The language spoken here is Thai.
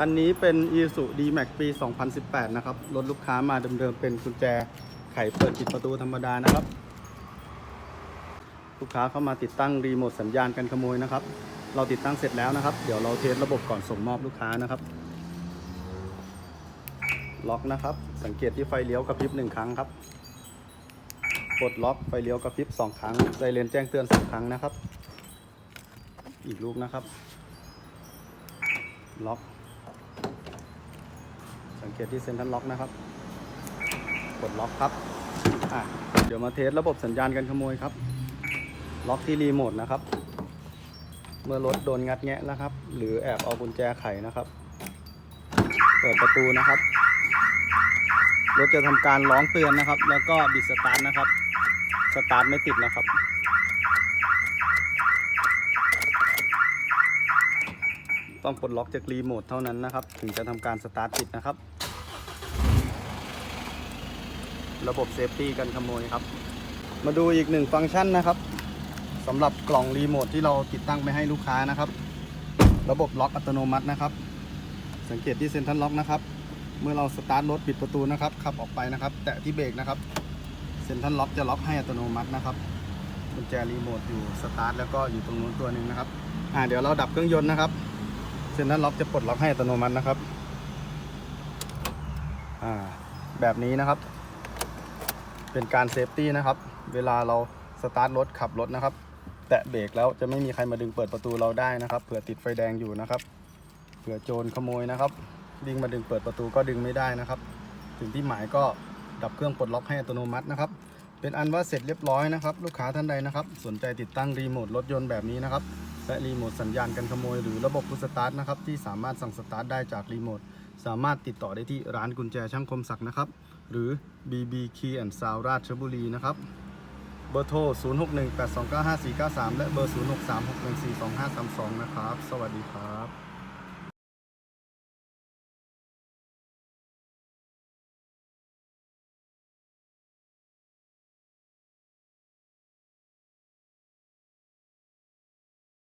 คันนี้เป็น i s u D-Max ปี 2018 นะครับ รถลูกค้ามาเดิมๆเป็นกุญแจไขเปิดปิดประตูธรรมดานะครับ ลูกค้าเข้ามาติดตั้งรีโมทสัญญาณกันขโมยนะครับ เราติดตั้งเสร็จแล้วนะครับ เดี๋ยวเราเทสระบบก่อนส่งมอบลูกค้านะครับ ล็อกนะครับ สังเกตที่ไฟเลี้ยวกระพริบหนึ่งครั้งครับ กดล็อกไฟเลี้ยวกระพริบสองครั้งไซเรนแจ้งเตือนสองครั้งนะครับ อีกลูกนะครับ ล็อก สังเกตที่เซ็นทรัลล็อกนะครับ กดล็อกครับอะเดี๋ยวมาเทสระบบสัญญาณกันขโมยครับ ล็อกที่รีโมทนะครับ เมื่อรถโดนงัดแงะนะครับ หรือแอบเอากุญแจไขนะครับ เปิดประตูนะครับ รถจะทำการร้องเตือนนะครับ แล้วก็บิดสตาร์ทนะครับ สตาร์ทไม่ติดนะครับ ต้องปลดล็อกจากรีโมทเท่านั้นนะครับ ถึงจะทำการสตาร์ทติดนะครับ ระบบเซฟตี้กันขโมยครับ มาดูอีกหนึ่งฟังก์ชันนะครับสำหรับกล่องรีโมทที่เราติดตั้งไปให้ลูกค้านะครับ ระบบล็อกอัตโนมัตินะครับ สังเกตที่เซ็นทรัลล็อกนะครับ เมื่อเราสตาร์ทรถปิดประตูนะครับขับออกไปนะครับ แตะที่เบรกนะครับเซ็นทรัลล็อกจะล็อกให้อัตโนมัตินะครับกุญแจรีโมทอยู่สตาร์ทแล้วก็อยู่ตรงนู้นตัวหนึ่งนะครับ อ่าเดี๋ยวเราดับเครื่องยนต์นะครับ เซ็นทรัลล็อกจะปลดล็อกให้อัตโนมัตินะครับ อ่า แบบนี้นะครับ เป็นการเซฟตี้นะครับ เวลาเราสตาร์ทรถขับรถนะครับ แตะเบรกแล้วจะไม่มีใครมาดึงเปิดประตูเราได้นะครับ เผื่อติดไฟแดงอยู่นะครับ เผื่อโจรขโมยนะครับ วิ่งมาดึงเปิดประตูก็ดึงไม่ได้นะครับ ถึงที่หมายก็ดับเครื่องปลดล็อกให้อัตโนมัตินะครับ เป็นอันว่าเสร็จเรียบร้อยนะครับ ลูกค้าท่านใดนะครับ สนใจติดตั้งรีโมทรถยนต์แบบนี้นะครับ และรีโมทสัญญาณกันขโมย หรือระบบพุสตาร์ทนะครับที่สามารถสั่งสตาร์ทได้จากรีโมทสามารถติดต่อได้ที่ร้านกุญแจช่างคมศักดิ์นะครับ หรือ BB Key and Sound ราชบุรีนะครับเบอร์โทร 0618295493 และเบอร์ 0636142532 นะครับ สวัสดีครับ